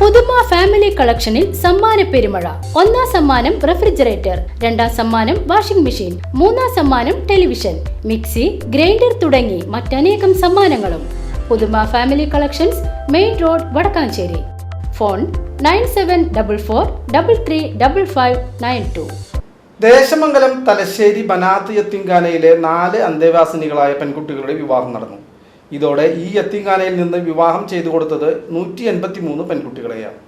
പുതുമ ഫാമിലി കളക്ഷനിൽ സമ്മാന പെരുമഴ. ഒന്നാം സമ്മാനം റെഫ്രിജറേറ്റർ രണ്ടാം സമ്മാനം വാഷിംഗ് മെഷീൻ മൂന്നാം സമ്മാനം ടെലിവിഷൻ മിക്സി ഗ്രൈൻഡർ തുടങ്ങി മറ്റനേകം സമ്മാനങ്ങളും. Puthuma family collections main road Vadakkanchery. Phone nine seven double four double three double five nine two. Desamangalam Thalassery Banath യത്തിങ്കാനയിലെ നാല് അന്തേവാസിനികളായ പെൺകുട്ടികളുടെ വിവാഹം നടന്നു. ഇതോടെ ഈ യത്തിങ്കാനയിൽ നിന്ന് വിവാഹം ചെയ്തു കൊടുത്തത് നൂറ്റി എൺപത്തി മൂന്ന് പെൺകുട്ടികളെയാണ്.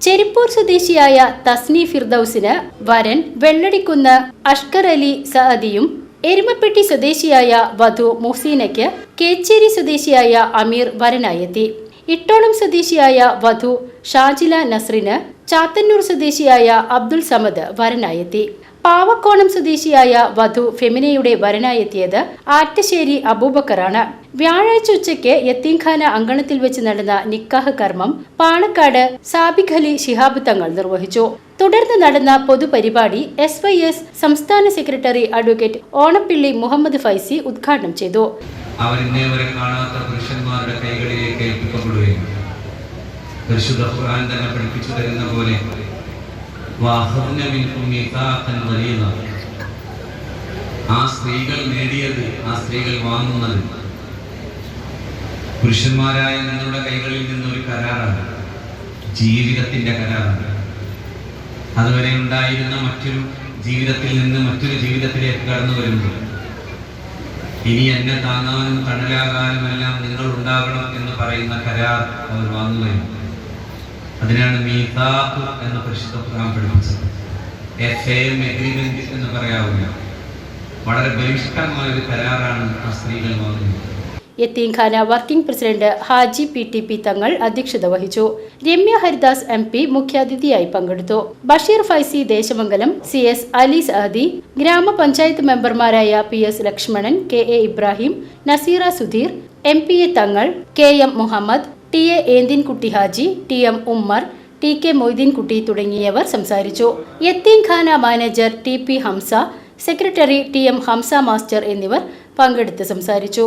ചെരിപ്പൂർ സ്വദേശിയായ തസ്നി ഫിർദൌസിന് വരൻ വെള്ളടിക്കുന്ന് അഷ്കർ അലി സഅദിയും എരുമപ്പെട്ടി സ്വദേശിയായ വധു മുഹ്സീനയ്ക്ക് കേച്ചേരി സ്വദേശിയായ അമീർ വരനായെത്തി ഇട്ടോളം സ്വദേശിയായ വധു ഷാജില നസ്രിന് ചാത്തന്നൂർ സ്വദേശിയായ അബ്ദുൾ സമദ് വരനായെത്തി. പാവക്കോണം സ്വദേശിയായ വധു ഫെമിനയുടെ വരനായെത്തിയത് ആറ്റശ്ശേരി അബൂബക്കറാണ്. വ്യാഴാഴ്ച ഉച്ചയ്ക്ക് യത്തീംഖാന അങ്കണത്തിൽ വെച്ച് നടന്ന നിക്കാഹ് കർമ്മം പാണക്കാട് സാബിഖലി ശിഹാബ് തങ്ങൾ നിർവഹിച്ചു. തുടർന്ന് നടന്ന പൊതുപരിപാടി എസ് വൈ എസ് സംസ്ഥാന സെക്രട്ടറി അഡ്വക്കേറ്റ് ഓണപ്പിള്ളി മുഹമ്മദ് ഫൈസി ഉദ്ഘാടനം ചെയ്തു. അവരിന്നേ വരെ കാണാത്ത പുരുഷന്മാരുടെ കൈകളിലേക്ക് ഏൽപ്പിക്കപ്പെടുകയും പരിശുദ്ധ ഖുർആൻ തന്നെ പഠിപ്പിച്ചു തരുന്ന പോലെ. ആ സ്ത്രീകൾ നേടിയത് ആ സ്ത്രീകൾ വാങ്ങുന്നത്. പുരുഷന്മാരായ നിങ്ങളുടെ കൈകളിൽ നിന്നൊരു കരാറാണ്. ജീവിതത്തിന്റെ കരാറാണ്. അതുവരെ ഉണ്ടായിരുന്ന മറ്റൊരു ജീവിതത്തിൽ നിന്ന് മറ്റൊരു ജീവിതത്തിലേക്ക് കടന്നു വരുമ്പോൾ ഇനി എന്നെ താങ്ങാനും തണലാകാനും എല്ലാം നിങ്ങൾ ഉണ്ടാകണം എന്ന് പറയുന്ന കരാർ അവർ വാങ്ങുകയും അതിനാണ് മീതാഖ് എന്ന പരിശുദ്ധ ഖുർആൻ പഠിപ്പിച്ചത്. എഫ് എം എഗ്രിമെന്റ് എന്ന് പറയാവുന്ന വളരെ ബലിഷ്ഠമായ ഒരു കരാറാണ് ആ സ്ത്രീകൾ വാങ്ങുന്നത് യത്തീംഖാന working president Haji P T P Thangal അധ്യക്ഷത വഹിച്ചു. രമ്യ ഹരിദാസ് എം പി മുഖ്യാതിഥിയായി പങ്കെടുത്തു. ബഷീർ ഫൈസി ദേശമംഗലം സി എസ് അലി സഹദി ഗ്രാമപഞ്ചായത്ത് മെമ്പർമാരായ P S Lakshmanan K A Ibrahim Naseera Sudheer M P A Thangal K M Muhammad T A Enthinkutty Haji T M Ummer T K Moideenkutty തുടങ്ങിയവർ സംസാരിച്ചു. യത്തീംഖാന manager T P Hamsa secretary T M Hamsa master എന്നിവർ പങ്കെടുത്ത് സംസാരിച്ചു.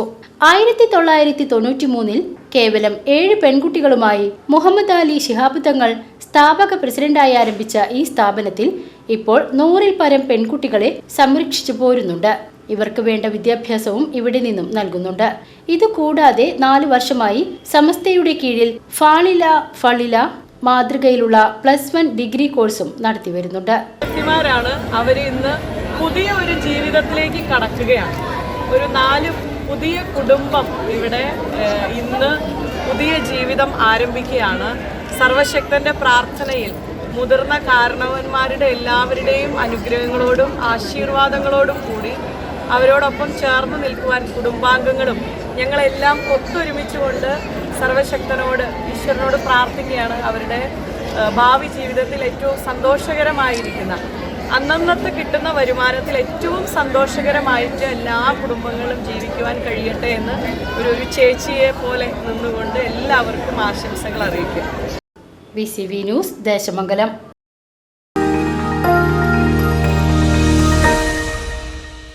ആയിരത്തി തൊള്ളായിരത്തി തൊണ്ണൂറ്റി മൂന്നിൽ കേവലം ഏഴ് പെൺകുട്ടികളുമായി മുഹമ്മദ് അലി ശിഹാബ് തങ്ങൾ സ്ഥാപക പ്രസിഡന്റായി ആരംഭിച്ച ഈ സ്ഥാപനത്തിൽ ഇപ്പോൾ നൂറിൽ പരം പെൺകുട്ടികളെ സംരക്ഷിച്ചു പോരുന്നുണ്ട്. ഇവർക്ക് വേണ്ട വിദ്യാഭ്യാസവും ഇവിടെ നിന്നും നൽകുന്നുണ്ട്. ഇതുകൂടാതെ നാല് വർഷമായി സമസ്തയുടെ കീഴിൽ ഫാളില ഫളില മാതൃകയിലുള്ള പ്ലസ് വൺ ഡിഗ്രി കോഴ്സും നടത്തി വരുന്നുണ്ട്. പുതിയ ഒരു ജീവിതത്തിലേക്ക് കടക്കുകയാണ്. ഒരു നാല് പുതിയ കുടുംബം ഇവിടെ ഇന്ന് പുതിയ ജീവിതം ആരംഭിക്കുകയാണ്. സർവശക്തന്റെ പ്രാർത്ഥനയിൽ മുതിർന്ന കാരണവന്മാരുടെ എല്ലാവരുടെയും അനുഗ്രഹങ്ങളോടും ആശീർവാദങ്ങളോടും കൂടി അവരോടൊപ്പം ചേർന്ന് നിൽക്കുവാൻ കുടുംബാംഗങ്ങളും ഞങ്ങളെല്ലാം ഒത്തൊരുമിച്ചുകൊണ്ട് സർവശക്തനോട് ഈശ്വരനോട് പ്രാർത്ഥിക്കുകയാണ് അവരുടെ ഭാവി ജീവിതത്തിൽ ഏറ്റവും സന്തോഷകരമായിരിക്കുന്ന. അന്നന്നത്തെ കിട്ടുന്ന വരുമാനത്തിൽ ഏറ്റവും സന്തോഷകരമായിട്ട് എല്ലാ കുടുംബങ്ങളും ജീവിക്കുവാൻ കഴിയട്ടെ എന്ന് ഒരു ഒരു ചേച്ചിയെ പോലെ നിന്നുകൊണ്ട് എല്ലാവർക്കും ആശംസകൾ അറിയിക്കും V C V news Desamangalam